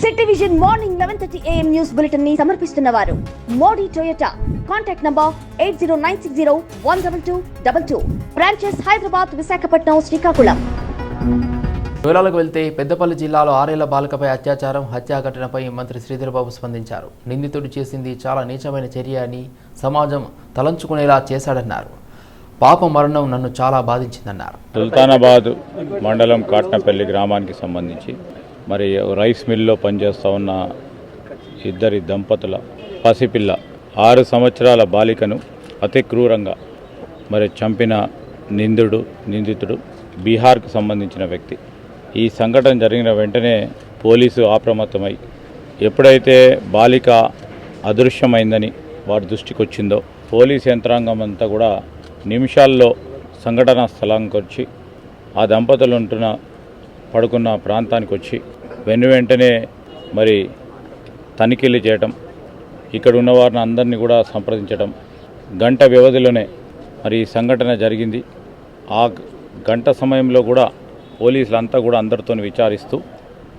City vision morning eleven thirty AM news బులెటిన్ని సమర్పిస్తున్న వారు. Modi Toyota. Contact number eight zero nine six zero one double two double two. Branches Hyderabad Visakhapatnam Srikakulam. వివరాలకు వెళ్తే పెద్దపల్లి జిల్లాలో ఆరేళ్ళ బాలికపై అత్యాచారం హత్యా ఘటనపై మంత్రి శ్రీధరబాబు స్పందించారు. నిందితుడు చేసింది చాలా నీచమైన చర్య అని సమాజం తలంచుకునేలా చేశాడన్నారు. పాప మరణం నన్ను చాలా బాధించిందన్నారు. సుల్తానాబాద్ మండలం కాట్నపల్లి గ్రామానికి సంబంధించి మరి రైస్ మిల్లో పనిచేస్తూ ఉన్న ఇద్దరి దంపతుల పసిపిల్ల ఆరు సంవత్సరాల బాలికను అతి క్రూరంగా మరి చంపిన నిందుడు నిందితుడు బీహార్కు సంబంధించిన వ్యక్తి. ఈ సంఘటన జరిగిన వెంటనే పోలీసు అప్రమత్తమై ఎప్పుడైతే బాలిక అదృశ్యమైందని వారి దృష్టికి వచ్చిందో పోలీస్ యంత్రాంగం అంతా కూడా నిమిషాల్లో సంఘటనా స్థలానికి వచ్చి ఆ దంపతులు ఉంటున్న పడుకున్న ప్రాంతానికి వచ్చి వెను వెంటనే మరి తనిఖీలు చేయటం ఇక్కడ ఉన్న వారిని అందరినీ కూడా సంప్రదించడం గంట వ్యవధిలోనే మరి ఈ సంఘటన జరిగింది. ఆ గంట సమయంలో కూడా పోలీసులంతా కూడా అందరితో విచారిస్తూ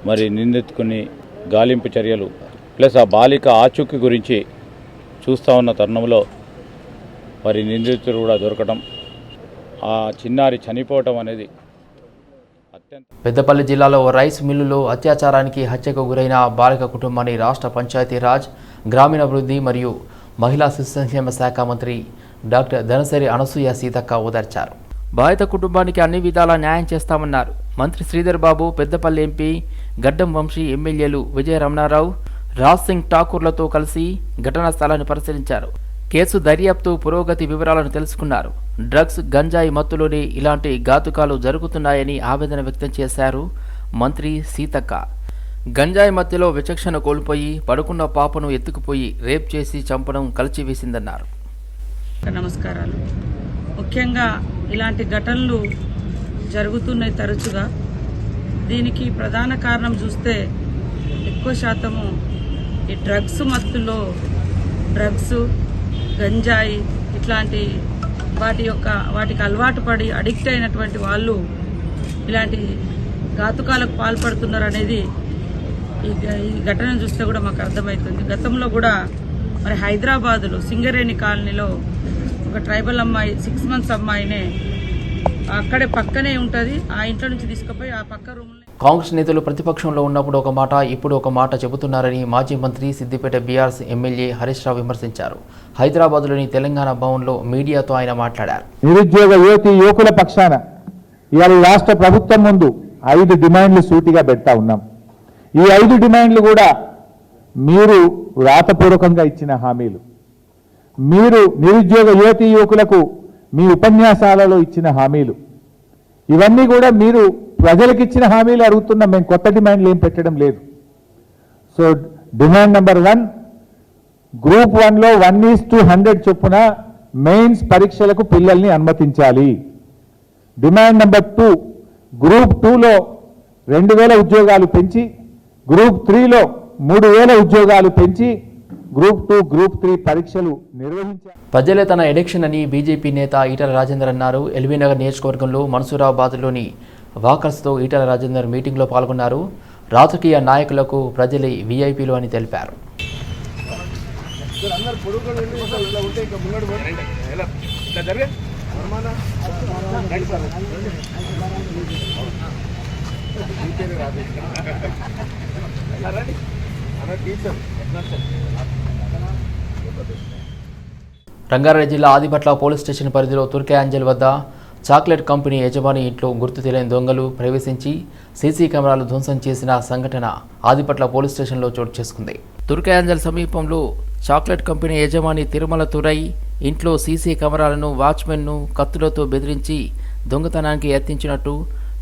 మరి నిందితుకుని గాలింపు చర్యలు ప్లస్ ఆ బాలిక ఆచూకీ గురించి చూస్తూ ఉన్న తరుణంలో మరి నిందితుడు కూడా దొరకడం ఆ చిన్నారి చనిపోవటం అనేది పెద్దపల్లి జిల్లాలో ఓ రైస్ మిల్లులో అత్యాచారానికి హత్యకు గురైన బాలిక కుటుంబాన్ని రాష్ట్ర పంచాయతీరాజ్ గ్రామీణాభివృద్ధి మరియు మహిళా శిశు సంక్షేమ శాఖ మంత్రి డాక్టర్ ధనసరి అనసూయ సీతక్క ఓదార్చారు. బాధిత కుటుంబానికి అన్ని విధాలా న్యాయం చేస్తామన్నారు. మంత్రి శ్రీధర్ బాబు పెద్దపల్లి ఎంపీ గడ్డం వంశీ ఎమ్మెల్యేలు విజయ రమణారావు రాజ్ సింగ్ ఠాకూర్లతో కలిసి ఘటనా స్థలాన్ని పరిశీలించారు. కేసు దర్యాప్తు పురోగతి వివరాలను తెలుసుకున్నారు. డ్రగ్స్ గంజాయి మత్తులోనే ఇలాంటి ఘాతుకాలు జరుగుతున్నాయని ఆవేదన వ్యక్తం చేశారు మంత్రి సీతక్క. గంజాయి మత్తులో విచక్షణ కోల్పోయి పడుకున్న పాపను ఎత్తుకుపోయి రేప్ చేసి చంపడం కలిచివేసిందన్నారు. నమస్కారాలు. ముఖ్యంగా ఇలాంటి ఘటనలు జరుగుతున్నాయి తరచుగా. దీనికి ప్రధాన కారణం చూస్తే ఎక్కువ శాతము ఈ డ్రగ్స్ మత్తులో డ్రగ్స్ గంజాయి ఇట్లాంటి వాటి యొక్క వాటికి అలవాటు పడి అడిక్ట్ అయినటువంటి వాళ్ళు ఇలాంటి ఘాతుకాలకు పాల్పడుతున్నారు అనేది ఈ ఈ ఘటన చూస్తే కూడా మాకు అర్థమవుతుంది గతంలో కూడా మరి హైదరాబాదులో సింగరేణి కాలనీలో ఒక ట్రైబల్ అమ్మాయి సిక్స్ మంత్స్ అమ్మాయినే అక్కడే పక్కనే ఉంటుంది. ఆ ఇంట్లో నుంచి తీసుకుపోయి ఆ పక్క రూమ్లో కాంగ్రెస్ నేతలు ప్రతిపక్షంలో ఉన్నప్పుడు ఒక మాట ఇప్పుడు ఒక మాట చెబుతున్నారని మాజీ మంత్రి సిద్దిపేట బీఆర్ఎస్ ఎమ్మెల్యే హరీష్ రావు విమర్శించారు. హైదరాబాద్లోని తెలంగాణ భవన్లో మీడియాతో ఆయన మాట్లాడారు. నిరుద్యోగ యువతి యువకుల పక్షాన ఇవాళ రాష్ట్ర ప్రభుత్వం ముందు ఐదు డిమాండ్లు సూటిగా పెడతా ఉన్నాం. ఈ ఐదు డిమాండ్లు కూడా మీరు వ్రాతపూర్వకంగా ఇచ్చిన హామీలు. మీరు నిరుద్యోగ యువతి యువకులకు మీ ఉపన్యాసాలలో ఇచ్చిన హామీలు. ఇవన్నీ కూడా మీరు ప్రజలకు ఇచ్చిన హామీలు అడుగుతున్నాం మేము కొత్త డిమాండ్లు ఏం పెట్టడం లేదు. So demand number one group వన్లో వన్ ఈస్ టూ హండ్రెడ్ చొప్పున మెయిన్స్ పరీక్షలకు పిల్లల్ని అనుమతించాలి. డిమాండ్ నెంబర్ టూ గ్రూప్ టూలో రెండు వేల ఉద్యోగాలు పెంచి గ్రూప్ త్రీలో మూడు వేల ఉద్యోగాలు పెంచి గ్రూప్ టూ గ్రూప్ త్రీ పరీక్షలు నిర్వహించారు ప్రజలే తన ఎలక్షన్ అని బీజేపీ నేత ఈటల రాజేందర్ అన్నారు. ఎల్బీనగర్ నియోజకవర్గంలో మన్సూరాబాద్లోని వాకర్స్తో ఈటల రాజేందర్ మీటింగ్లో పాల్గొన్నారు. రాజకీయ నాయకులకు ప్రజలే వీఐపీలు అని తెలిపారు. రంగారెడ్డి జిల్లా ఆదిపట్ల పోలీస్ స్టేషన్ పరిధిలో తుర్కయాంజల్ వద్ద చాక్లెట్ కంపెనీ యజమాని ఇంట్లో గుర్తు తెలియని దొంగలు ప్రవేశించి సీసీ కెమెరాలు ధ్వంసం చేసిన సంఘటన ఆదిపట్ల పోలీస్ స్టేషన్లో చోటు చేసుకుంది. దుర్గాంజల్ సమీపంలో చాక్లెట్ కంపెనీ యజమాని తిరుమల తురై ఇంట్లో సీసీ కెమెరాలను వాచ్మెన్ను కత్తులతో బెదిరించి దొంగతనానికి యత్నించినట్టు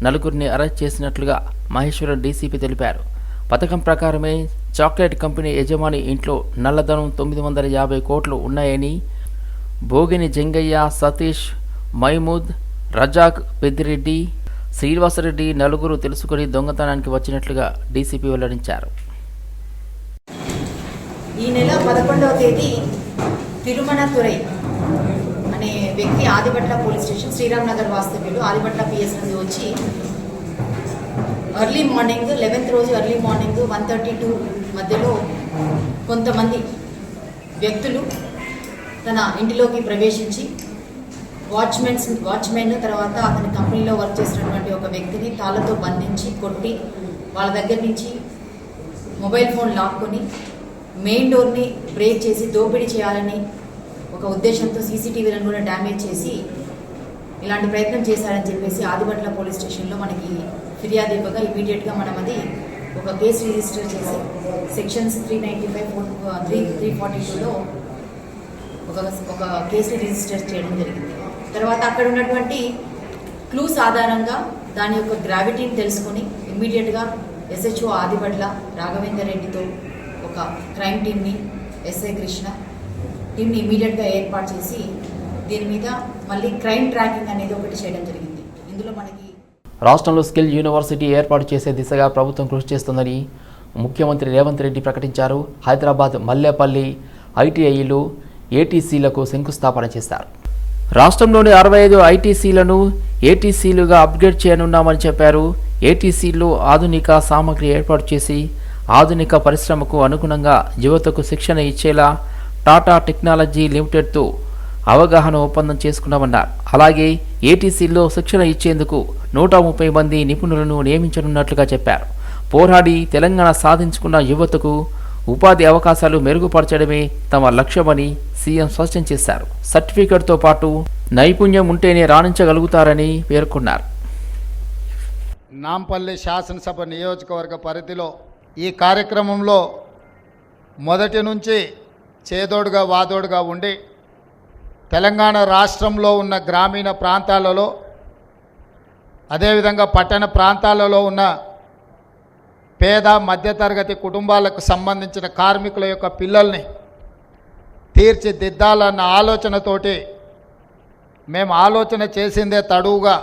నలుగురిని అరెస్ట్ చేసినట్లుగా మహేశ్వరం డీసీపీ తెలిపారు. పథకం ప్రకారమే చాక్లెట్ కంపెనీ యజమాని ఇంట్లో నల్లధనం తొమ్మిది వందల యాభై కోట్లు ఉన్నాయని భోగిని జంగయ్య సతీష్ మైమూద్ రజాక్ పెద్దిరెడ్డి శ్రీనివాసరెడ్డి నలుగురు తెలుసుకుని దొంగతనానికి వచ్చినట్లుగా డీసీపీ వెల్లడించారు. ఈ నెల పదకొండవ తేదీ తిరుమల తురై అనే వ్యక్తి ఆదిపట్ల పోలీస్ స్టేషన్ శ్రీరామ్ నగర్ వాస్తవ్యులు ఆదిపట్ల పిఎస్ నుండి వచ్చి ఎర్లీ మార్నింగ్ లెవెన్త్ రోజు early morning one thirty two మధ్యలో కొంతమంది వ్యక్తులు తన ఇంటిలోకి ప్రవేశించి వాచ్మెన్స్ వాచ్మెన్ తర్వాత అతని కంపెనీలో వర్క్ చేసినటువంటి ఒక వ్యక్తిని తాళ్ళతో బంధించి కొట్టి వాళ్ళ దగ్గర నుంచి మొబైల్ ఫోన్ లాక్కొని మెయిన్ డోర్ని బ్రేక్ చేసి దోపిడీ చేయాలని ఒక ఉద్దేశంతో సీసీటీవీలను కూడా డ్యామేజ్ చేసి ఇలాంటి ప్రయత్నం చేశారని చెప్పేసి ఆదిబట్ల పోలీస్ స్టేషన్లో మనకి ఫిర్యాదు ఇవ్వగా ఇమీడియట్గా మనం అది ఒక కేసు రిజిస్టర్ చేసి sections three ninety five four three three forty టూలో ఒక ఒక కేసు రిజిస్టర్ చేయడం జరిగింది. తర్వాత అక్కడ ఉన్నటువంటి క్లూస్ ఆధారంగా దాని యొక్క గ్రావిటీని తెలుసుకొని ఇమ్మీడియట్గా ఎస్హెచ్ఓ ఆదిపట్ల రాఘవేందర్ రెడ్డితో ఒక క్రైమ్ టీమ్ని ఎస్ఐ కృష్ణ టీమ్ని ఇమ్మీడియట్గా ఏర్పాటు చేసి దీని మీద మళ్ళీ క్రైమ్ ట్రాకింగ్ అనేది ఒకటి చేయడం జరిగింది. ఇందులో మనకి రాష్ట్రంలో స్కిల్ యూనివర్సిటీ ఏర్పాటు చేసే దిశగా ప్రభుత్వం కృషి చేస్తుందని ముఖ్యమంత్రి రేవంత్ రెడ్డి ప్రకటించారు. హైదరాబాద్ మల్లేపల్లి ఐటీఐలు ఏటీసీలకు శంకుస్థాపన చేశారు. రాష్ట్రంలోని అరవై ఐదు ఐటీసీలను ఏటీసీలుగా అప్గ్రేడ్ చేయనున్నామని చెప్పారు. ఏటీసీలు ఆధునిక సామగ్రి ఏర్పాటు చేసి ఆధునిక పరిశ్రమకు అనుగుణంగా యువతకు శిక్షణ ఇచ్చేలా టాటా టెక్నాలజీ లిమిటెడ్తో అవగాహన ఒప్పందం చేసుకున్నామన్నారు. అలాగే ఏటీసీల్లో శిక్షణ ఇచ్చేందుకు నూట ముప్పై మంది నిపుణులను నియమించనున్నట్లుగా చెప్పారు. పోరాడి తెలంగాణ సాధించుకున్న యువతకు ఉపాధి అవకాశాలు మెరుగుపరచడమే తమ లక్ష్యమని సీఎం స్పష్టం చేశారు. సర్టిఫికెట్తో పాటు నైపుణ్యం ఉంటేనే రాణించగలుగుతారని పేర్కొన్నారు. నాంపల్లి శాసనసభ నియోజకవర్గ పరిధిలో ఈ కార్యక్రమంలో మొదటి నుంచి చేదోడుగా వాదోడుగా ఉండి తెలంగాణ రాష్ట్రంలో ఉన్న గ్రామీణ ప్రాంతాలలో అదేవిధంగా పట్టణ ప్రాంతాలలో ఉన్న పేద మధ్యతరగతి కుటుంబాలకు సంబంధించిన కార్మికుల యొక్క పిల్లల్ని తీర్చిదిద్దాలన్న ఆలోచనతోటి మేము ఆలోచన చేసిందే తడువుగా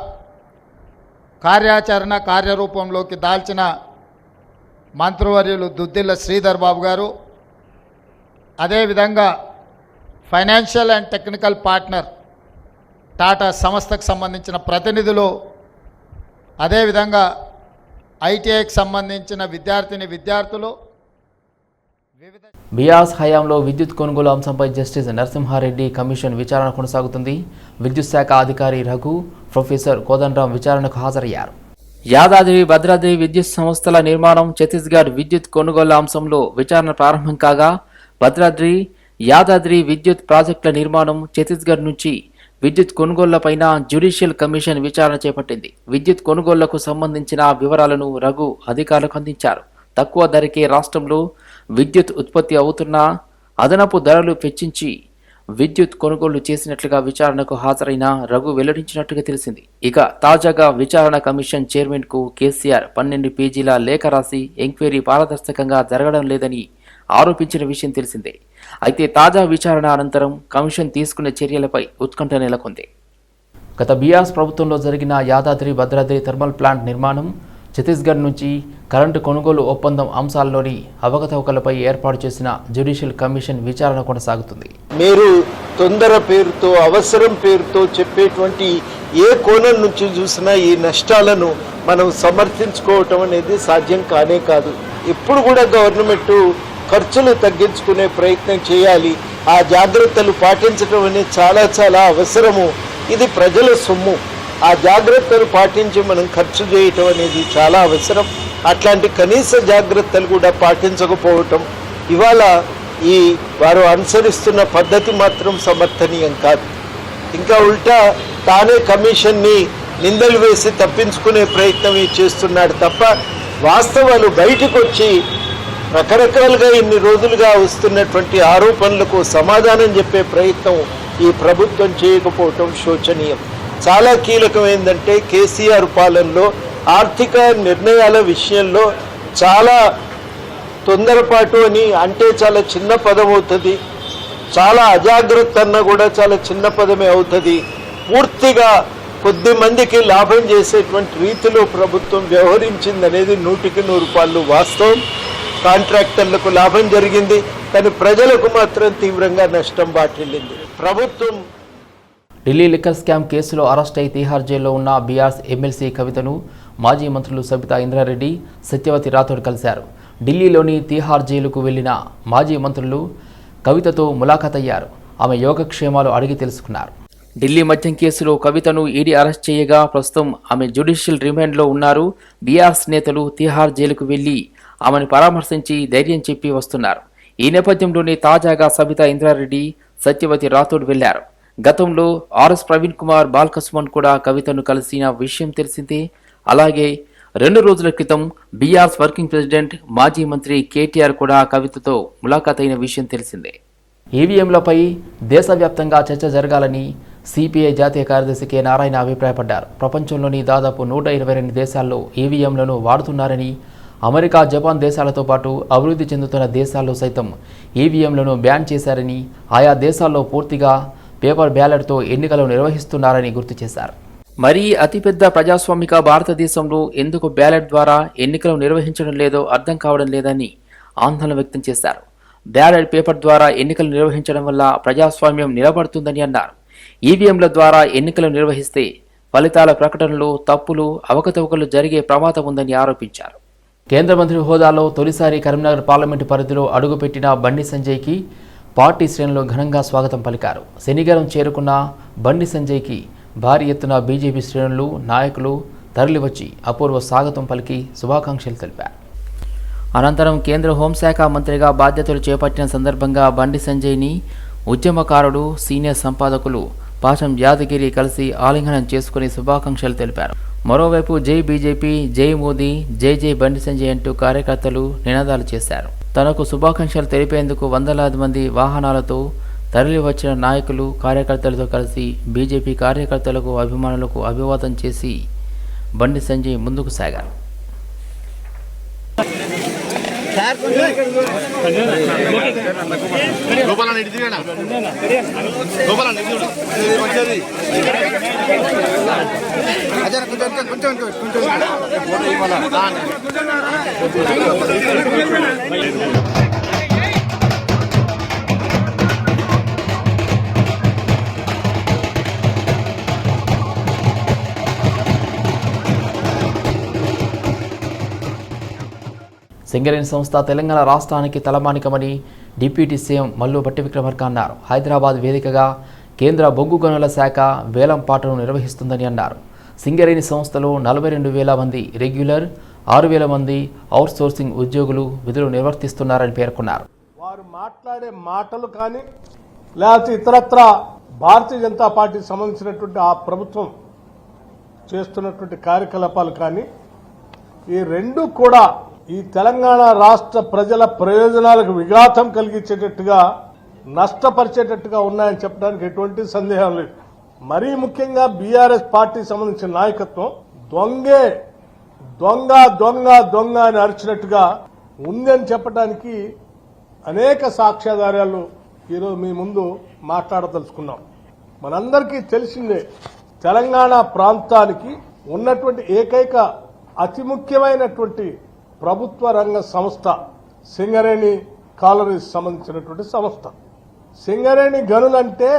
కార్యాచరణ కార్యరూపంలోకి దాల్చిన మంత్రివర్యులు దుద్దిల్ల శ్రీధర్ బాబు గారు అదేవిధంగా financial and technical partner Tata సంస్థకు సంబంధించిన ప్రతినిధులు అదేవిధంగా ఐటీఐకి సంబంధించిన విద్యార్థిని విద్యార్థులు బియాస్ హయాంలో విద్యుత్ కొనుగోలు అంశంపై జస్టిస్ నరసింహారెడ్డి కమిషన్ విచారణ కొనసాగుతుంది. విద్యుత్ శాఖ అధికారి రఘు ప్రొఫెసర్ కోదండరాం విచారణకు హాజరయ్యారు. యాదాద్రి భద్రాద్రి విద్యుత్ సంస్థల నిర్మాణం ఛత్తీస్గఢ్ విద్యుత్ కొనుగోలు అంశంలో విచారణ ప్రారంభం కాగా భద్రాద్రి యాదాద్రి విద్యుత్ ప్రాజెక్టుల నిర్మాణం ఛత్తీస్గఢ్ నుంచి విద్యుత్ కొనుగోళ్ళపైన జ్యుడిషియల్ కమిషన్ విచారణ చేపట్టింది. విద్యుత్ కొనుగోళ్ళకు సంబంధించిన వివరాలను రఘు అధికారులకు అందించారు. తక్కువ ధరకే రాష్ట్రంలో విద్యుత్ ఉత్పత్తి అవుతున్న అదనపు ధరలు పెంచించి విద్యుత్ కొనుగోలు చేసినట్లుగా విచారణకు హాజరైన రఘు వెల్లడించినట్టుగా తెలిసింది. ఇక తాజాగా విచారణ కమిషన్ చైర్మన్కు కేసీఆర్ పన్నెండు పేజీల లేఖ రాసి ఎంక్వైరీ పారదర్శకంగా జరగడం లేదని ఆరోపించిన విషయం తెలిసిందే. అయితే తాజా విచారణ అనంతరం కమిషన్ తీసుకున్న చర్యలపై ఉత్కంఠ నెలకొంది. గత బీఆర్ఎస్ ప్రభుత్వంలో జరిగిన యాదాద్రి భద్రాద్రి థర్మల్ ప్లాంట్ నిర్మాణం ఛత్తీస్గఢ్ నుంచి కరెంటు కొనుగోలు ఒప్పందం అంశాల్లోని అవకతవకలపై ఏర్పాటు చేసిన జ్యుడిషియల్ కమిషన్ విచారణ కొనసాగుతుంది. మీరు తొందర పేరుతో అవసరం పేరుతో చెప్పేటువంటి ఏ కోణం నుంచి చూసినా ఈ నష్టాలను మనం సమర్థించుకోవటం అనేది సాధ్యం కానే కాదు. ఎప్పుడు కూడా గవర్నమెంట్ ఖర్చులు తగ్గించుకునే ప్రయత్నం చేయాలి. ఆ జాగ్రత్తలు పాటించడం అనేది చాలా చాలా అవసరము. ఇది ప్రజల సొమ్ము. ఆ జాగ్రత్తలు పాటించి మనం ఖర్చు చేయటం అనేది చాలా అవసరం. అట్లాంటి కనీస జాగ్రత్తలు కూడా పాటించకపోవటం. ఇవాళ ఈ వారు అనుసరిస్తున్న పద్ధతి మాత్రం సమర్థనీయం కాదు. ఇంకా ఉల్టా తానే కమిషన్ని నిందలు వేసి తప్పించుకునే ప్రయత్నం చేస్తున్నాడు తప్ప వాస్తవాలు బయటకు వచ్చి రకరకాలుగా ఇన్ని రోజులుగా వస్తున్నటువంటి ఆరోపణలకు సమాధానం చెప్పే ప్రయత్నం ఈ ప్రభుత్వం చేయకపోవటం శోచనీయం. చాలా కీలకమైందంటే కేసీఆర్ పాలనలో ఆర్థిక నిర్ణయాల విషయంలో చాలా తొందరపాటు అని అంటే చాలా చిన్న పదం అవుతుంది చాలా అజాగ్రత్త అన్న కూడా చాలా చిన్న పదమే అవుతుంది. పూర్తిగా కొద్ది మందికి లాభం చేసేటువంటి రీతిలో ప్రభుత్వం వ్యవహరించింది అనేది నూటికి నూరు రూపాయలు వాస్తవం. కాంట్రాక్టర్లకు లాభం జరిగింది. కానీ ప్రజలకు మాత్రం తీవ్రంగా నష్టం బాటిల్లింది ప్రభుత్వం ఢిల్లీ లిక్కర్ స్కామ్ కేసులో అరెస్ట్ అయి తీహార్ జైల్లో ఉన్న బీఆర్ఎస్ ఎమ్మెల్సీ కవితను మాజీ మంత్రులు సబితా ఇంద్రారెడ్డి సత్యవతి రాథోడ్ కలిశారు. ఢిల్లీలోని తీహార్ జైలుకు వెళ్ళిన మాజీ మంత్రులు కవితతో ములాఖాత్ అయ్యారు. ఆమె యోగక్షేమాలు అడిగి తెలుసుకున్నారు. ఢిల్లీ మద్యం కేసులో కవితను ఈడీ అరెస్ట్ చేయగా ప్రస్తుతం ఆమె జ్యుడిషియల్ రిమాండ్లో ఉన్నారు. బీఆర్ఎస్ నేతలు తిహార్ జైలుకు వెళ్ళి ఆమెను పరామర్శించి ధైర్యం చెప్పి వస్తున్నారు. ఈ నేపథ్యంలోనే తాజాగా సబితా ఇంద్రారెడ్డి సత్యవతి రాథోడ్ వెళ్ళారు గతంలో ఆర్ఎస్ ప్రవీణ్ కుమార్ బాల్కస్మన్ కూడా కవితను కలిసిన విషయం తెలిసిందే. అలాగే రెండు రోజుల క్రితం బీఆర్స్ వర్కింగ్ ప్రెసిడెంట్ మాజీ మంత్రి కేటీఆర్ కూడా కవితతో ములాఖాత్ అయిన విషయం తెలిసిందే. ఈవీఎంలపై దేశవ్యాప్తంగా చర్చ జరగాలని సిపిఐ జాతీయ కార్యదర్శి కె. నారాయణ అభిప్రాయపడ్డారు. ప్రపంచంలోని దాదాపు నూట ఇరవై రెండు దేశాల్లో ఈవీఎంలను వాడుతున్నారని అమెరికా జపాన్ దేశాలతో పాటు అభివృద్ధి చెందుతున్న దేశాల్లో సైతం ఈవీఎంలను బ్యాన్ చేశారని ఆయా దేశాల్లో పూర్తిగా పేపర్ బ్యాలెట్తో ఎన్నికలు నిర్వహిస్తున్నారని గుర్తు చేశారు. మరీ అతిపెద్ద ప్రజాస్వామిక భారతదేశంలో ఎందుకు బ్యాలెట్ ద్వారా ఎన్నికలు నిర్వహించడం లేదో అర్థం కావడం లేదని ఆందోళన వ్యక్తం చేశారు. బ్యాలెట్ పేపర్ ద్వారా ఎన్నికలు నిర్వహించడం వల్ల ప్రజాస్వామ్యం నిలబడుతుందని అన్నారు. ఈవీఎంల ద్వారా ఎన్నికలు నిర్వహిస్తే ఫలితాల ప్రకటనలో తప్పులు అవకతవకలు జరిగే ప్రమాదం ఉందని ఆరోపించారు. కేంద్ర మంత్రి హోదాలో తొలిసారి కరీంనగర్ పార్లమెంటు పరిధిలో అడుగుపెట్టిన బండి సంజయ్కి పార్టీ శ్రేణులు ఘనంగా స్వాగతం పలికారు. శనిగారం చేరుకున్న బండి సంజయ్కి భారీ ఎత్తున బీజేపీ శ్రేణులు నాయకులు తరలివచ్చి అపూర్వ స్వాగతం పలికి శుభాకాంక్షలు తెలిపారు. అనంతరం కేంద్ర హోంశాఖ మంత్రిగా బాధ్యతలు చేపట్టిన సందర్భంగా బండి సంజయ్ని ఉద్యమకారుడు సీనియర్ సంపాదకులు పాషం యాదగిరి కలిసి ఆలింగనం చేసుకుని శుభాకాంక్షలు తెలిపారు. మరోవైపు జై బీజేపీ జై మోదీ జై జై బండి సంజయ్ అంటూ కార్యకర్తలు నినాదాలు చేశారు. తనకు శుభాకాంక్షలు తెలిపేందుకు వందలాది మంది వాహనాలతో తరలివచ్చిన నాయకులు కార్యకర్తలతో కలిసి బీజేపీ కార్యకర్తలకు అభిమానులకు అభివాదం చేసి బండి సంజయ్ ముందుకు సాగారు. లోపల లోపల కొంచెం కొంచెం కొంచెం కొంచెం. సింగరేణి సంస్థ తెలంగాణ రాష్ట్రానికి తలమానికమని డిప్యూటీ సీఎం మల్లు భట్టి విక్రమార్క అన్నారు. హైదరాబాద్ వేదికగా కేంద్ర బొగ్గు గనుల శాఖ వేలం పాటను నిర్వహిస్తుందని అన్నారు. సింగరేణి సంస్థలో నలభై రెండు వేల మంది రెగ్యులర్ ఆరు వేల మంది అవుట్సోర్సింగ్ ఉద్యోగులు విధులు నిర్వర్తిస్తున్నారని పేర్కొన్నారు. వారు మాట్లాడే మాటలు కానీ లేకపోతే ఇతరత్ర భారతీయ జనతా పార్టీకి సంబంధించినటువంటి ఆ ప్రభుత్వం చేస్తున్నటువంటి కార్యకలాపాలు కానీ ఈ రెండు కూడా ఈ తెలంగాణ రాష్ట్ర ప్రజల ప్రయోజనాలకు విఘాతం కలిగించేటట్టుగా నష్టపరిచేటట్టుగా ఉన్నాయని చెప్పడానికి ఎటువంటి సందేహం లేదు. మరీ ముఖ్యంగా బీఆర్ఎస్ పార్టీకి సంబంధించిన నాయకత్వం దొంగే దొంగ దొంగ దొంగ అని అరిచినట్టుగా ఉందని చెప్పడానికి అనేక సాక్ష్యాధారాలు ఈరోజు మీ ముందు మాట్లాడదలుచుకున్నాం. మనందరికీ తెలిసిందే తెలంగాణ ప్రాంతానికి ఉన్నటువంటి ఏకైక అతి ముఖ్యమైనటువంటి ప్రభుత్వ రంగ సంస్థ సింగరేణి కాలనీకి సంబంధించినటువంటి సంస్థ. సింగరేణి గనులంటే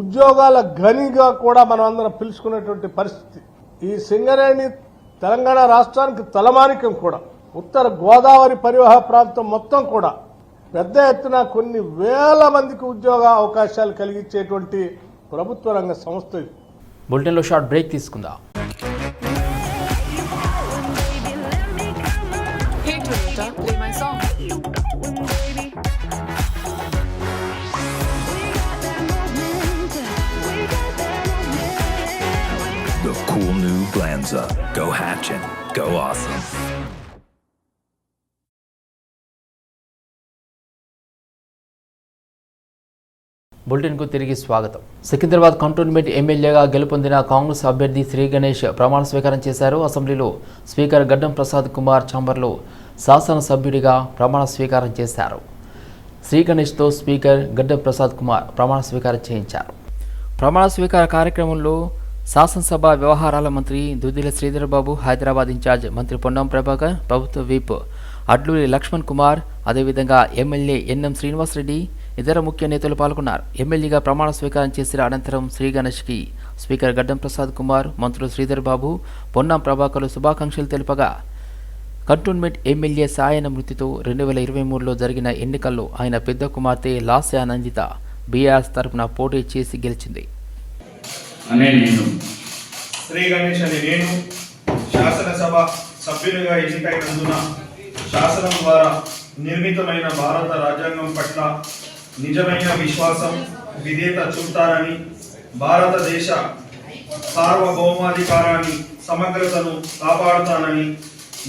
ఉద్యోగాల గనిగా కూడా మనం అందరం పిలుచుకునేటువంటి పరిస్థితి. ఈ సింగరేణి తెలంగాణ రాష్ట్రానికి తలమానికం కూడా ఉత్తర గోదావరి పరివాహ ప్రాంతం మొత్తం కూడా పెద్ద ఎత్తున కొన్ని వేల మందికి ఉద్యోగ అవకాశాలు కలిగించేటువంటి ప్రభుత్వ రంగ సంస్థ ఇది. బులెటిన్లో షార్ట్ బ్రేక్ తీసుకుందాం. New up. Go hatching. Go awesome. బులెటిన్కు తిరిగి స్వాగతం సికింద్రాబాద్ కంటోన్మెంట్ ఎమ్మెల్యేగా గెలుపొందిన కాంగ్రెస్ అభ్యర్థి శ్రీ గణేష్ ప్రమాణ స్వీకారం చేశారు అసెంబ్లీలో స్పీకర్ గడ్డం ప్రసాద్ కుమార్ ఛాంబర్లో శాసనసభ్యుడిగా ప్రమాణ స్వీకారం చేశారు శ్రీ గణేష్తో స్పీకర్ గడ్డం ప్రసాద్ కుమార్ ప్రమాణ స్వీకారం చేయించారు ప్రమాణ స్వీకార కార్యక్రమంలో శాసనసభ వ్యవహారాల మంత్రి దుద్దిల శ్రీధర్ బాబు హైదరాబాద్ ఇన్ఛార్జ్ మంత్రి పొన్నం ప్రభాకర్ ప్రభుత్వ వీప్ అడ్లూరి లక్ష్మణ్ కుమార్ అదేవిధంగా ఎమ్మెల్యే ఎన్ఎం శ్రీనివాసరెడ్డి ఇతర ముఖ్య నేతలు పాల్గొన్నారు. ఎమ్మెల్యేగా ప్రమాణ స్వీకారం చేసిన అనంతరం శ్రీ గణేష్కి స్పీకర్ గడ్డం ప్రసాద్ కుమార్ మంత్రులు శ్రీధర్ బాబు పొన్నం ప్రభాకర్లు శుభాకాంక్షలు తెలుపగా కంటోన్మెంట్ ఎమ్మెల్యే సాయన మృతితో రెండు వేల ఇరవై మూడులో జరిగిన ఎన్నికల్లో ఆయన పెద్ద కుమార్తె లాస్య నందిత బీఆర్ఎస్ తరపున పోటీ చేసి గెలిచింది. అనే నేను. శ్రీ గణేష్ అని నేను శాసనసభ సభ్యునిగా ఎన్నికైనందున శాసనం ద్వారా నిర్మితమైన భారత రాజ్యాంగం పట్ల నిజమైన విశ్వాసం విధేయత చూపుతానని భారతదేశ సార్వభౌమాధికారాన్ని సమగ్రతను కాపాడుతానని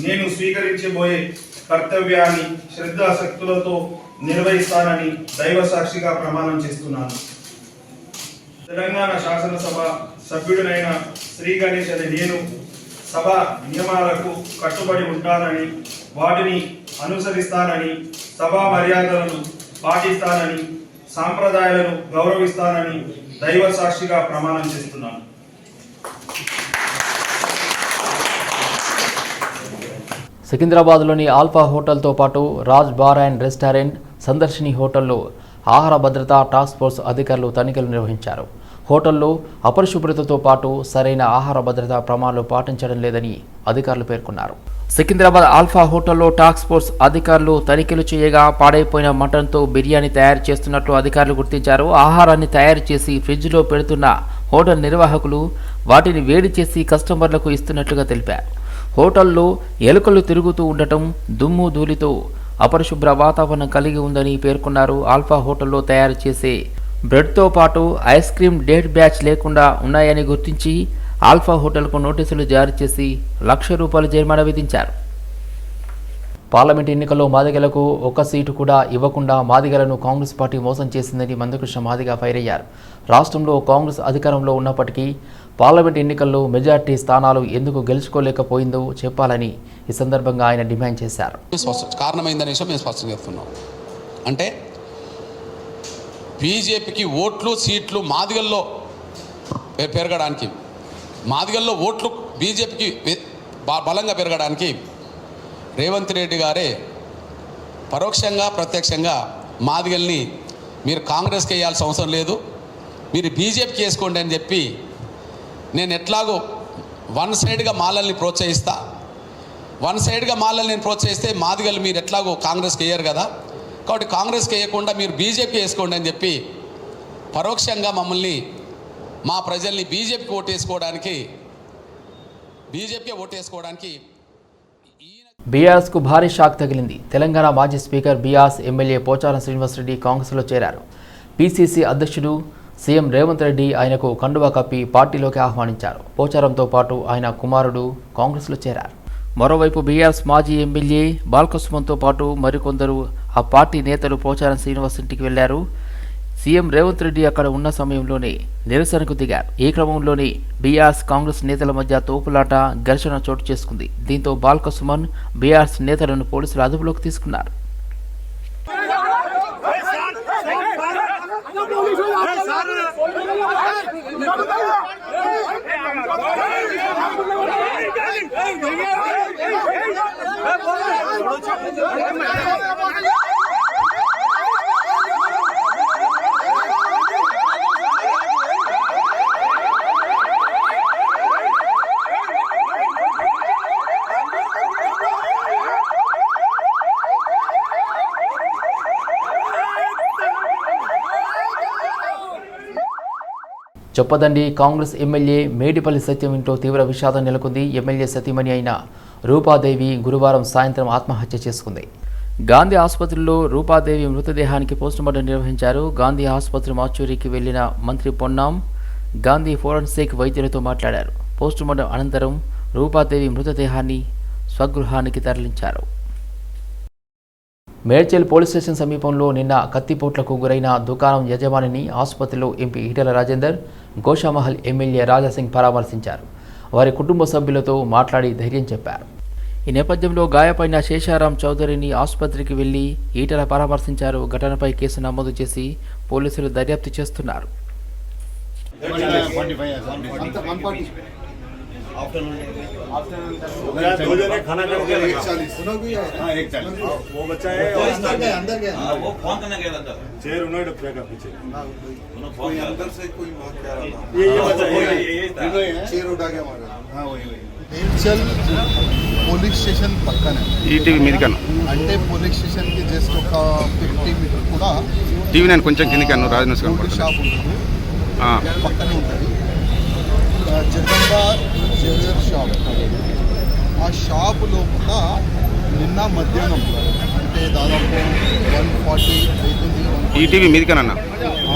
నేను స్వీకరించబోయే కర్తవ్యాన్ని శ్రద్ధాశక్తులతో నిర్వహిస్తానని దైవ సాక్షిగా ప్రమాణం చేస్తున్నాను. తెలంగాణ శాసనసభ సభ్యుడినైన శ్రీ గణేష్ అనే నేను సభ నియమాలకు కట్టుబడి ఉంటానని వాటిని అనుసరిస్తానని సభా మర్యాదలను పాటిస్తానని సాంప్రదాయాలను గౌరవిస్తానని దైవ సాక్షిగా ప్రమాణం చేస్తున్నాను. సికింద్రాబాద్లోని ఆల్ఫా హోటల్తో పాటు Raj bar and restaurant Sandarshini హోటల్లో ఆహార భద్రతా టాస్క్ ఫోర్స్ అధికారులు తనిఖీలు నిర్వహించారు. హోటల్లో అపరిశుభ్రతతో పాటు సరైన ఆహార భద్రతా ప్రమాణాలు పాటించడం లేదని అధికారులు పేర్కొన్నారు. సికింద్రాబాద్ ఆల్ఫా హోటల్లో టాస్క్ ఫోర్స్ అధికారులు తనిఖీలు చేయగా పాడైపోయిన మటన్తో బిర్యానీ తయారు చేస్తున్నట్లు అధికారులు గుర్తించారు. ఆహారాన్ని తయారు చేసి ఫ్రిడ్జ్లో పెడుతున్న హోటల్ నిర్వాహకులు వాటిని వేడి చేసి కస్టమర్లకు ఇస్తున్నట్లుగా తెలిపారు. హోటల్లో ఎలుకలు తిరుగుతూ ఉండటం దుమ్ము ధూళితో అపరిశుభ్ర వాతావరణం కలిగి ఉందని పేర్కొన్నారు ఆల్ఫా హోటల్లో తయారు చేసే బ్రెడ్తో పాటు ఐస్ క్రీమ్ డేట్ బ్యాచ్ లేకుండా ఉన్నాయని గుర్తించి ఆల్ఫా హోటల్కు నోటీసులు జారీ చేసి లక్ష రూపాయలు జరిమానా విధించారు. పార్లమెంట్ ఎన్నికల్లో మాదిగలకు ఒక్క సీటు కూడా ఇవ్వకుండా మాదిగలను కాంగ్రెస్ పార్టీ మోసం చేసిందని మందకృష్ణ మాదిగ ఫైర్ అయ్యారు. రాష్ట్రంలో కాంగ్రెస్ అధికారంలో ఉన్నప్పటికీ పార్లమెంట్ ఎన్నికల్లో మెజార్టీ స్థానాలు ఎందుకు గెలుచుకోలేకపోయిందో చెప్పాలని ఈ సందర్భంగా ఆయన డిమాండ్ చేశారు. కారణమైందనే విషయం మేము స్పష్టం చేస్తున్నాం అంటే బీజేపీకి ఓట్లు సీట్లు మాదిగల్లో పెరగడానికి మాదిగల్లో ఓట్లు బీజేపీకి బలంగా పెరగడానికి రేవంత్ రెడ్డి గారే పరోక్షంగా ప్రత్యక్షంగా మాదిగల్ని మీరు కాంగ్రెస్కి వేయాల్సిన అవసరం లేదు మీరు బీజేపీకి వేసుకోండి అని చెప్పి నేను ఎట్లాగో వన్ సైడ్గా మాలల్ని ప్రోత్సహిస్తా వన్ సైడ్గా మాలల్ని నేను ప్రోత్సహిస్తే మాదిగలు మీరు ఎట్లాగో కాంగ్రెస్కి వేయరు కదా. కాబట్టి కాంగ్రెస్కి వేయకుండా మీరు బీజేపీ వేసుకోండి అని చెప్పి పరోక్షంగా మమ్మల్ని మా ప్రజల్ని బీజేపీకి ఓటేసుకోవడానికి బీజేపీకి ఓటేసుకోవడానికి బీఆర్ఎస్కు భారీ షాక్ తగిలింది. తెలంగాణ మాజీ speaker BRS MLA Pocharam Srinivasa Reddy కాంగ్రెస్లో చేరారు. పీసీసీ అధ్యక్షుడు సీఎం రేవంత్ రెడ్డి ఆయనకు కండువా కప్పి పార్టీలోకి ఆహ్వానించారు. పోచారంతో పాటు ఆయన కుమారుడు కాంగ్రెస్లో చేరారు. మరోవైపు బీఆర్ఎస్ మాజీ ఎమ్మెల్యే బాల్కసుమన్తో పాటు మరికొందరు ఆ పార్టీ నేతలు పోచారం శ్రీనివాస్ ఇంటికి వెళ్ళారు. సీఎం రేవంత్ రెడ్డి అక్కడ ఉన్న సమయంలోనే నిరసనకు దిగారు. ఈ క్రమంలోనే బీఆర్ఎస్ కాంగ్రెస్ నేతల మధ్య తోపులాట ఘర్షణ చోటు చేసుకుంది. దీంతో బాల్క సుమన్ బీఆర్ఎస్ నేతలను పోలీసులు అదుపులోకి తీసుకున్నారు. এই এই এই చొప్పదండి కాంగ్రెస్ ఎమ్మెల్యే మేడిపల్లి సత్యం ఇంట్లో తీవ్ర విషాదం నెలకొంది. ఎమ్మెల్యే సతీమణి అయిన రూపాదేవి గురువారం సాయంత్రం ఆత్మహత్య చేసుకుంది. గాంధీ ఆసుపత్రిలో రూపాదేవి మృతదేహానికి పోస్టుమార్టం నిర్వహించారు. గాంధీ ఆసుపత్రి మాచూరికి వెళ్ళిన మంత్రి పొన్నాం గాంధీ ఫోరెన్సిక్ వైద్యులతో మాట్లాడారు. పోస్టుమార్టం అనంతరం రూపాదేవి మృతదేహాన్ని స్వగృహానికి తరలించారు. మేడ్చల్ పోలీస్ స్టేషన్ సమీపంలో నిన్న కత్తిపోట్లకు గురైన దుకాణం యజమానిని ఆసుపత్రిలో ఎంపీ ఈటెల రాజేందర్ గోషామహల్ ఎమ్మెల్యే రాజాసింగ్ పరామర్శించారు. వారి కుటుంబ సభ్యులతో మాట్లాడి ధైర్యం చెప్పారు. ఈ నేపథ్యంలో గాయపడిన శేషారాం చౌదరిని ఆసుపత్రికి వెళ్ళి ఈటల పరామర్శించారు. ఘటనపై కేసు నమోదు చేసి పోలీసులు దర్యాప్తు చేస్తున్నారు. दो जने खाना करके एक चालीस हाँ एक चालीस वो बच्चा है अंदर गया अंदर गया वो फोन करने गया अंदर चेयर उन्होंने डब्बे का पीछे कोई अंदर से कोई ये ये बच्चा ये ये चेयर उठा के मारा हाँ वही वही మేడ్చల్ పోలీస్ స్టేషన్ పక్కనే ఈటీవీ మీది కన్నా అంటే పోలీస్ స్టేషన్కి జస్ట్ ఒక ఫిఫ్టీ మీటర్ కూడా టీవీ నేను కొంచెం కిందికి అన్ను రాజనస్ ఫుడ్ షాప్ ఉంటుంది పక్కనే ఉంటుంది ఆ, జగదంబ జ్యువెలర్ షాప్ ఆ షాప్ లోపల నిన్న మధ్యాహ్నం అంటే దాదాపు వన్ ఫార్టీ అవుతుంది 140 ఈటీవీ మీది కన్నా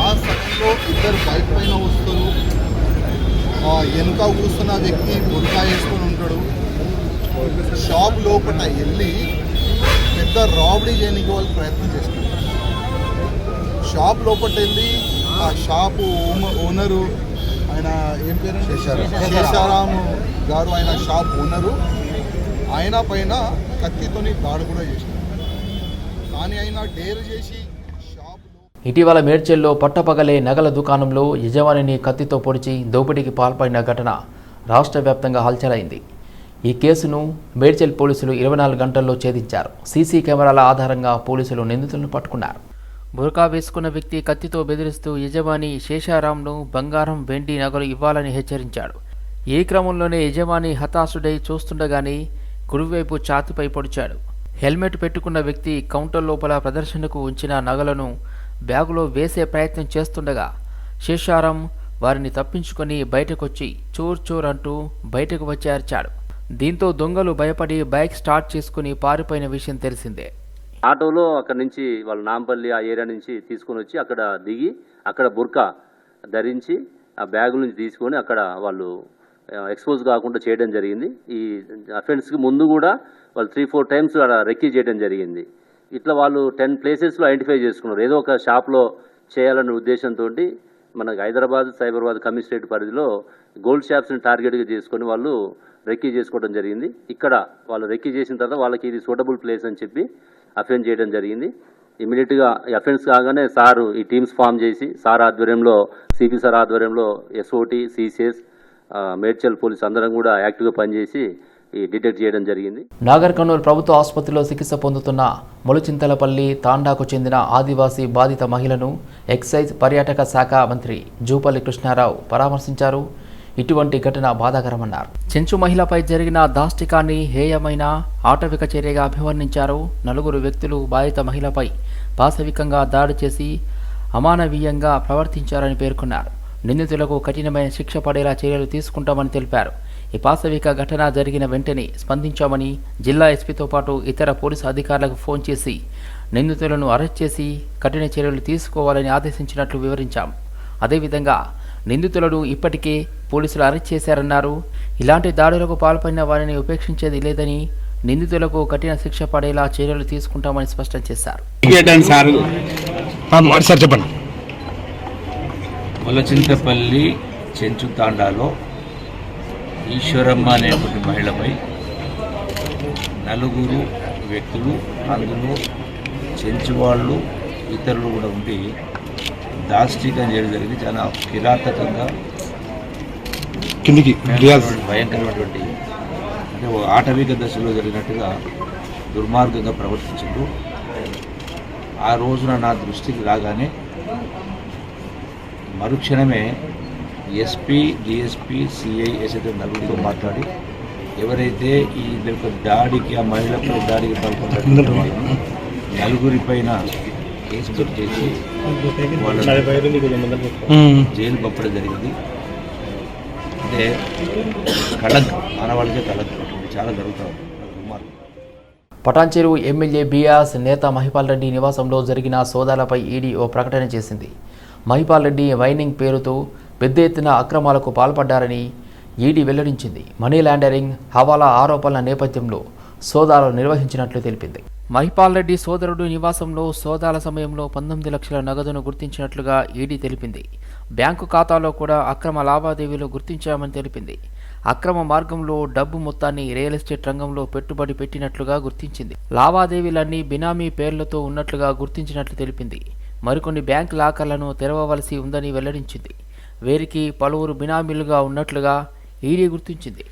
ఆ సమయంలో ఇద్దరు బైక్ పైన వస్తారు. ఆ వెనుక కూర్చున్న వ్యక్తి బుర్కా వేసుకొని ఉంటాడు. షాప్ లోపల వెళ్ళి పెద్ద రాబడీ చేయడానికి వాళ్ళు ప్రయత్నం చేస్తారు షాప్ లోపల వెళ్ళి ఆ షాపు ఓనరు ఆయన ఏం పేరు? శేషారాం. గారు ఆయన షాప్ ఓనరు. ఆయన పైన కత్తితోని దాడి కూడా చేసినారు కానీ ఆయన డేర్ చేసి షాప్ ఇటీవల మేడ్చల్లో పట్టపగలే నగల దుకాణంలో యజమానిని కత్తితో పొడిచి దోపిడీకి పాల్పడిన ఘటన రాష్ట్ర వ్యాప్తంగా హల్చలైంది. ఈ కేసును మేడ్చల్ పోలీసులు ఇరవై నాలుగు గంటల్లో ఛేదించారు. సీసీ కెమెరాల ఆధారంగా పోలీసులు నిందితులను పట్టుకున్నారు. బురకా వేసుకున్న వ్యక్తి కత్తితో బెదిరిస్తూ యజమాని శేషారాంను బంగారం వెండి నగలు ఇవ్వాలని హెచ్చరించాడు. ఈ క్రమంలోనే యజమాని హతాశుడై చూస్తుండగానే కుడివైపు ఛాతిపై పొడిచాడు. హెల్మెట్ పెట్టుకున్న వ్యక్తి కౌంటర్ లోపల ప్రదర్శనకు ఉంచిన నగలను బ్యాగులో వేసే ప్రయత్నం చేస్తుండగా శేషారాం వారిని తప్పించుకొని బయటకొచ్చి చోర్ చోర్ అంటూ బయటకు వచ్చి అరిచాడు. దీంతో దొంగలు భయపడి బైక్ స్టార్ట్ చేసుకుని పారిపోయిన విషయం తెలిసిందే. ఆటోలో అక్కడ నుంచి వాళ్ళు నాంపల్లి ఆ ఏరియా నుంచి తీసుకొని వచ్చి అక్కడ దిగి అక్కడ బుర్కా ధరించి ఆ బ్యాగ్ నుంచి తీసుకొని అక్కడ వాళ్ళు ఎక్స్పోజ్ కాకుండా చేయడం జరిగింది. ఈ అఫెన్స్కి ముందు కూడా వాళ్ళు త్రీ ఫోర్ టైమ్స్ అక్కడ రెక్కీ చేయడం జరిగింది. ఇట్లా వాళ్ళు టెన్ ప్లేసెస్లో ఐడెంటిఫై చేసుకున్నారు. ఏదో ఒక షాప్లో చేయాలనే ఉద్దేశంతో మనకు హైదరాబాద్ సైబరాబాద్ కమిషనరేట్ పరిధిలో గోల్డ్ షాప్స్ని టార్గెట్గా చేసుకొని వాళ్ళు రెక్కీ చేసుకోవడం జరిగింది. ఇక్కడ వాళ్ళు రెక్కీ చేసిన తర్వాత వాళ్ళకి ఇది సూటబుల్ ప్లేస్ అని చెప్పి అఫెన్స్ చేయడం జరిగింది. ఇమీడియట్గా అఫెన్స్ కాగానే సారు ఈ టీమ్స్ ఫామ్ చేసి సార్ ఆధ్వర్యంలో సిపి సార్ ఆధ్వర్యంలో ఎస్ఓటి సిసిఎస్ మేడ్చల్ పోలీస్ అందరం కూడా యాక్టివ్గా పనిచేసి ఈ డిటెక్ట్ చేయడం జరిగింది. నాగర్ కర్నూలు ప్రభుత్వ ఆసుపత్రిలో చికిత్స పొందుతున్న మొలుచింతలపల్లి తాండాకు చెందిన ఆదివాసీ బాధిత మహిళను ఎక్సైజ్ పర్యాటక శాఖ మంత్రి జూపల్లి కృష్ణారావు పరామర్శించారు. ఇటువంటి ఘటన బాధాకరమన్నారు. చెంచు మహిళపై జరిగిన దాష్టికాన్ని హేయమైన ఆటవిక చర్యగా అభివర్ణించారు నలుగురు వ్యక్తులు బాధిత మహిళపై పాశవికంగా దాడి చేసి అమానవీయంగా ప్రవర్తించారని పేర్కొన్నారు. నిందితులకు కఠినమైన శిక్ష పడేలా చర్యలు తీసుకుంటామని తెలిపారు. ఈ పాశవిక ఘటన జరిగిన వెంటనే స్పందించామని జిల్లా ఎస్పీతో పాటు ఇతర పోలీసు అధికారులకు ఫోన్ చేసి నిందితులను అరెస్ట్ చేసి కఠిన చర్యలు తీసుకోవాలని ఆదేశించినట్లు వివరించాం. అదేవిధంగా నిందితులను ఇప్పటికే పోలీసులు అరెస్ట్ చేశారన్నారు. ఇలాంటి దాడులకు పాల్పడిన వారిని ఉపేక్షించేది లేదని నిందితులకు కఠిన శిక్ష పడేలా చర్యలు తీసుకుంటామని స్పష్టం చేశారు. ములచింతపల్లి చెంచు తాండాలో ఈశ్వరమ్మ అనేటువంటి మహిళపై నలుగురు వ్యక్తులు అందులో చెంచు వాళ్ళు ఇతరులు కూడా ఉండి దాష్టికం చేయడం జరిగింది. చాలా కిరాతకంగా కిందికి భయంకరమైనటువంటి అంటే ఆటవిక దశలో జరిగినట్టుగా దుర్మార్గంగా ప్రవర్తించారు ఆ రోజున నా దృష్టికి రాగానే మరుక్షణమే ఎస్పీ డిఎస్పీ సిఐ ఎస్ఐతో నలుగురితో మాట్లాడి ఎవరైతే ఈ యొక్క దాడికి ఆ మహిళపై దాడికి పాల్గొన్నారో నలుగురి పైన కేసు బుక్ చేసి జైలు పంపడం జరిగింది. అంటే కళంకం మానవాళికే కళంకం. చాలా జరుగుతాం. దుర్మార్గం పటాన్చెరు ఎమ్మెల్యే బీఆర్ఎస్ నేత మహిపాల్ రెడ్డి నివాసంలో జరిగిన సోదాలపై ఈడీ ఓ ప్రకటన చేసింది. మహిపాల్ రెడ్డి వైనింగ్ పేరుతో పెద్ద ఎత్తున అక్రమాలకు పాల్పడ్డారని ఈడీ వెల్లడించింది. మనీ లాండరింగ్ హవాలా ఆరోపణల నేపథ్యంలో సోదాలు నిర్వహించినట్లు తెలిపింది. మహిపాల్ రెడ్డి సోదరుడు నివాసంలో సోదాల సమయంలో పంతొమ్మిది లక్షల నగదును గుర్తించినట్లుగా ఈడీ తెలిపింది. బ్యాంకు ఖాతాలో కూడా అక్రమ లావాదేవీలు గుర్తించామని తెలిపింది. అక్రమ మార్గంలో డబ్బు మొత్తాన్ని రియల్ ఎస్టేట్ రంగంలో పెట్టుబడి పెట్టినట్లుగా గుర్తించింది. లావాదేవీలన్నీ బినామీ పేర్లతో ఉన్నట్లుగా గుర్తించినట్లు తెలిపింది. మరికొన్ని బ్యాంక్ లాకర్లను తెరవవలసి ఉందని వెల్లడించింది. వీరికి పలువురు బినామీలుగా ఉన్నట్లుగా ఈడీ గుర్తించింది.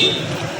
Brasil!